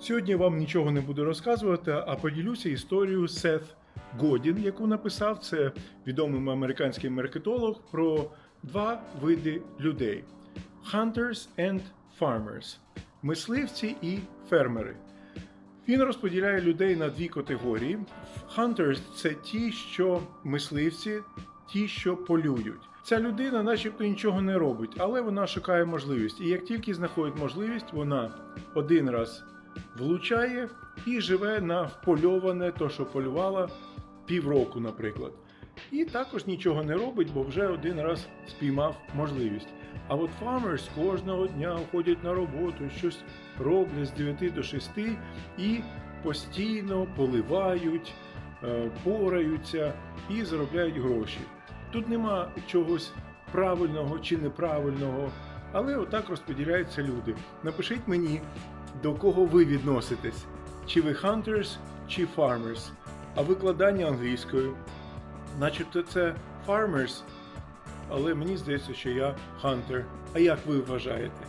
Сьогодні вам нічого не буду розказувати, а поділюся історією Сет Годін, яку написав це відомий американський маркетолог про два види людей: Hunters and Farmers – мисливці і фермери. Він розподіляє людей на дві категорії. Hunters – це ті, що мисливці, ті, що полюють. Ця людина, начебто, нічого не робить, але вона шукає можливість. І як тільки знаходить можливість, вона один раз влучає і живе на впольоване, то що полювала півроку, наприклад. І також нічого не робить, бо вже один раз спіймав можливість. А от farmers кожного дня ходять на роботу, щось роблять з 9 до 6 і постійно поливають, е, пораються і заробляють гроші. Тут нема чогось правильного чи неправильного, але отак розподіляються люди. Напишіть мені, до кого ви відноситесь: чи ви hunters, чи farmers, а викладання англійською. Начебто це farmers, але мені здається, що я hunter. А як ви вважаєте?